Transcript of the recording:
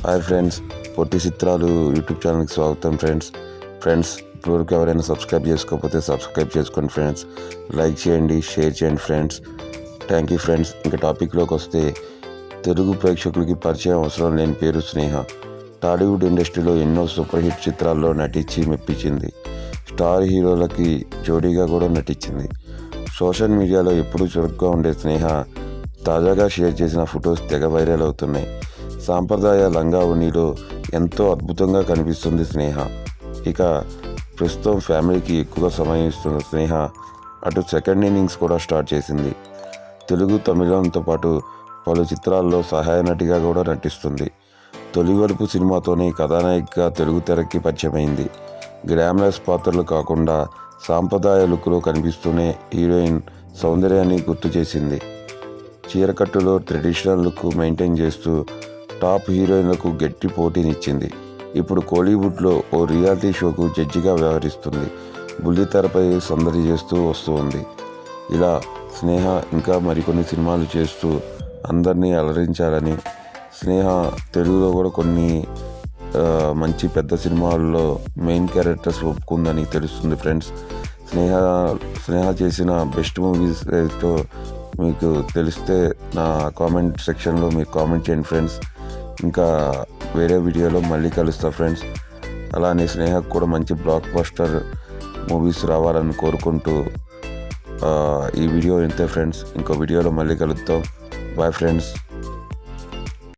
Friends పొట్టి చిత్రాలు YouTube ఛానల్కి స్వాగతం ఫ్రెండ్స్ ఫ్రెండ్స్ ఇప్పటివరకు ఎవరైనా సబ్స్క్రైబ్ చేసుకోకపోతే సబ్స్క్రైబ్ చేసుకోండి ఫ్రెండ్స్ లైక్ చేయండి షేర్ చేయండి ఫ్రెండ్స్ థ్యాంక్ యూ ఫ్రెండ్స్ ఇంకా టాపిక్లోకి వస్తే తెలుగు ప్రేక్షకులకి పరిచయం అవసరం లేని పేరు స్నేహ. టాలీవుడ్ ఇండస్ట్రీలో ఎన్నో సూపర్ హిట్ చిత్రాల్లో నటించి మెప్పించింది. స్టార్ హీరోలకి జోడీగా కూడా నటించింది. సోషల్ మీడియాలో ఎప్పుడూ చురుగ్గా ఉండే స్నేహ తాజాగా షేర్ చేసిన ఫొటోస్ తెగ వైరల్ అవుతున్నాయి. సాంప్రదాయ లంగా ఎంతో అద్భుతంగా కనిపిస్తుంది స్నేహ. ఇక ప్రస్తుతం ఫ్యామిలీకి ఎక్కువగా సమయం ఇస్తున్న స్నేహ అటు సెకండ్ ఇన్నింగ్స్ కూడా స్టార్ట్ చేసింది. తెలుగు తమిళంతో పాటు పలు చిత్రాల్లో సహాయ నటిగా కూడా నటిస్తుంది. తొలి వలుపు సినిమాతోనే కథానాయికగా తెలుగు తెరకి పరిచయమైంది. గ్లామరస్ పాత్రలు కాకుండా సాంప్రదాయ లుక్లో కనిపిస్తూనే హీరోయిన్ సౌందర్యాన్ని గుర్తు చేసింది. చీరకట్టులో ట్రెడిషనల్ లుక్ మెయింటైన్ చేస్తూ టాప్ హీరోయిన్లకు గట్టి పోటీనిచ్చింది. ఇప్పుడు కోలీవుడ్లో ఓ రియాలిటీ షోకు జడ్జిగా వ్యవహరిస్తుంది. బుల్లితెరపై సందడి చేస్తూ వస్తుంది ఇలా స్నేహ ఇంకా మరికొన్ని సినిమాలు చేస్తూ అందరినీ అలరించాలని స్నేహ తెలుగులో కూడా కొన్ని మంచి పెద్ద సినిమాల్లో మెయిన్ క్యారెక్టర్స్ ఒప్పుకుందని తెలుస్తుంది ఫ్రెండ్స్. స్నేహ స్నేహ చేసిన బెస్ట్ మూవీస్ ఏదో మీకు తెలిస్తే నా కామెంట్ సెక్షన్లో మీరు కామెంట్ చేయండి ఫ్రెండ్స్. ఇంకా వేరే వీడియోలో మళ్ళీ కలుస్తా ఫ్రెండ్స్. అలానే స్నేహకు కూడా మంచి బ్లాక్ బస్టర్ మూవీస్ రావాలని కోరుకుంటూ ఈ వీడియో ఇంతే ఫ్రెండ్స్. ఇంకో వీడియోలో మళ్ళీ కలుద్దాం. Bye friends